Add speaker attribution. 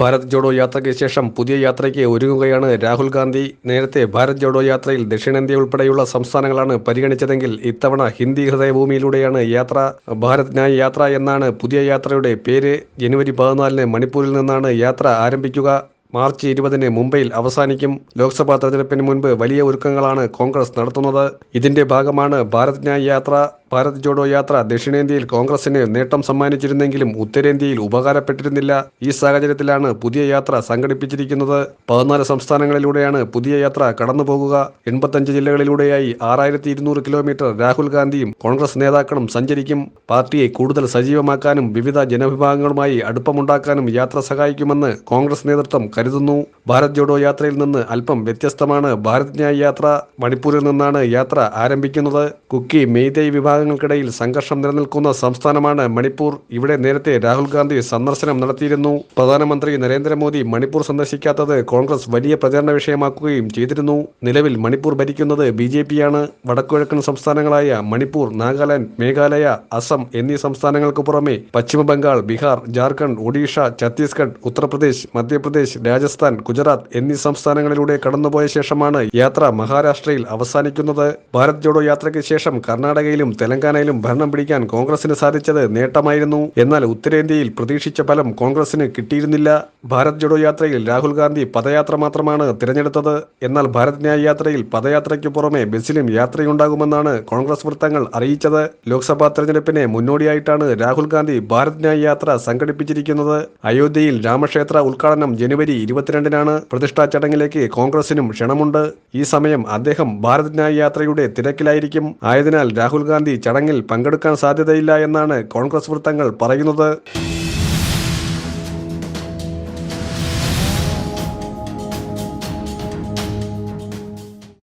Speaker 1: ഭാരത് ജോഡോ യാത്രയ്ക്ക് ശേഷം പുതിയ യാത്രയ്ക്ക് ഒരുങ്ങുകയാണ് രാഹുൽ ഗാന്ധി. നേരത്തെ ഭാരത് ജോഡോ യാത്രയിൽ ദക്ഷിണേന്ത്യ ഉൾപ്പെടെയുള്ള സംസ്ഥാനങ്ങളാണ് പരിഗണിച്ചതെങ്കിൽ ഇത്തവണ ഹിന്ദി ഹൃദയഭൂമിയിലൂടെയാണ് യാത്ര ഭാരത് ന്യായ് യാത്ര എന്നാണ് പുതിയ യാത്രയുടെ പേര്. ജനുവരി പതിനാലിന് മണിപ്പൂരിൽ നിന്നാണ് യാത്ര ആരംഭിക്കുക. മാർച്ച് ഇരുപതിന് മുംബൈയിൽ അവസാനിക്കും. ലോക്സഭാ തെരഞ്ഞെടുപ്പിന് മുൻപ് വലിയ ഒരുക്കങ്ങളാണ് കോൺഗ്രസ് നടത്തുന്നത്. ഇതിന്റെ ഭാഗമാണ് ഭാരത് ന്യായ് യാത്ര. ഭാരത് ജോഡോ യാത്ര ദക്ഷിണേന്ത്യയിൽ കോൺഗ്രസിന് നേട്ടം സമ്മാനിച്ചിരുന്നെങ്കിലും ഉത്തരേന്ത്യയിൽ ഉപകാരപ്പെട്ടിരുന്നില്ല. ഈ സാഹചര്യത്തിലാണ് പുതിയ യാത്ര സംഘടിപ്പിച്ചിരിക്കുന്നത്. പതിനാല് സംസ്ഥാനങ്ങളിലൂടെയാണ് പുതിയ യാത്ര കടന്നുപോകുക. എൺപത്തഞ്ച് ജില്ലകളിലൂടെയായി ആറായിരത്തി ഇരുന്നൂറ് കിലോമീറ്റർ രാഹുൽ ഗാന്ധിയും കോൺഗ്രസ് നേതാക്കളും സഞ്ചരിക്കും. പാർട്ടിയെ കൂടുതൽ സജീവമാക്കാനും വിവിധ ജനവിഭാഗങ്ങളുമായി അടുപ്പമുണ്ടാക്കാനും യാത്ര സഹായിക്കുമെന്ന് കോൺഗ്രസ് നേതൃത്വം കരുതുന്നു. ഭാരത് ജോഡോ യാത്രയിൽ നിന്ന് അല്പം വ്യത്യസ്തമാണ് ഭാരത് ന്യായ് യാത്ര. മണിപ്പൂരിൽ നിന്നാണ് യാത്ര ആരംഭിക്കുന്നത്. കുക്കി മെയ്തേയ് വിഭാഗങ്ങൾക്കിടയിൽ സംഘർഷം നിലനിൽക്കുന്ന സംസ്ഥാനമാണ് മണിപ്പൂർ. ഇവിടെ നേരത്തെ രാഹുൽ ഗാന്ധി സന്ദർശനം നടത്തിയിരുന്നു. പ്രധാനമന്ത്രി നരേന്ദ്രമോദി മണിപ്പൂർ സന്ദർശിക്കാത്തത് കോൺഗ്രസ് വലിയ പ്രചാരണ വിഷയമാക്കുകയും ചെയ്തിരുന്നു. നിലവിൽ മണിപ്പൂർ ഭരിക്കുന്നത് ബി ജെ പിയാണ്. വടക്കുകിഴക്കൻ സംസ്ഥാനങ്ങളായ മണിപ്പൂർ നാഗാലാൻഡ് മേഘാലയ അസം എന്നീ സംസ്ഥാനങ്ങൾക്ക് പുറമെ പശ്ചിമബംഗാൾ ബീഹാർ ജാർഖണ്ഡ് ഒഡീഷ ഛത്തീസ്ഗഡ് ഉത്തർപ്രദേശ് മധ്യപ്രദേശ് രാജസ്ഥാൻ ഗുജറാത്ത് എന്നീ സംസ്ഥാനങ്ങളിലൂടെ കടന്നുപോയ ശേഷമാണ് യാത്ര മഹാരാഷ്ട്രയിൽ അവസാനിക്കുന്നത്. ഭാരത് ജോഡോ യാത്രയ്ക്ക് ശേഷം കർണാടകയിലും തെലങ്കാനയിലും ഭരണം പിടിക്കാൻ കോൺഗ്രസിന് സാധിച്ചത് നേട്ടമായിരുന്നു. എന്നാൽ ഉത്തരേന്ത്യയിൽ പ്രതീക്ഷിച്ച ഫലം കോൺഗ്രസിന് കിട്ടിയിരുന്നില്ല. ഭാരത് ജോഡോ യാത്രയിൽ രാഹുൽ ഗാന്ധി പദയാത്ര മാത്രമാണ് തിരഞ്ഞെടുത്തത്. എന്നാൽ ഭാരത് ന്യായ യാത്രയിൽ പദയാത്രയ്ക്ക് പുറമെ ബസ്സിലും യാത്രയുണ്ടാകുമെന്നാണ് കോൺഗ്രസ് വൃത്തങ്ങൾ അറിയിച്ചത്. ലോക്സഭാ തെരഞ്ഞെടുപ്പിന് മുന്നോടിയായിട്ടാണ് രാഹുൽ ഗാന്ധി ഭാരത് ന്യായ യാത്ര സംഘടിപ്പിച്ചിരിക്കുന്നത്. അയോധ്യയിൽ രാമക്ഷേത്ര ഉദ്ഘാടനം ജനുവരി ഇരുപത്തിരണ്ടിനാണ്. പ്രതിഷ്ഠാ ചടങ്ങിലേക്ക് കോൺഗ്രസിനും ക്ഷണമുണ്ട്. ഈ സമയം അദ്ദേഹം ഭാരത് ന്യായ യാത്രയുടെ തിരക്കിലായിരിക്കും. ആയതിനാൽ രാഹുൽ ഗാന്ധി ചടങ്ങിൽ പങ്കെടുക്കാൻ സാധ്യതയില്ല എന്നാണ് കോൺഗ്രസ് വൃത്തങ്ങൾ പറയുന്നത്.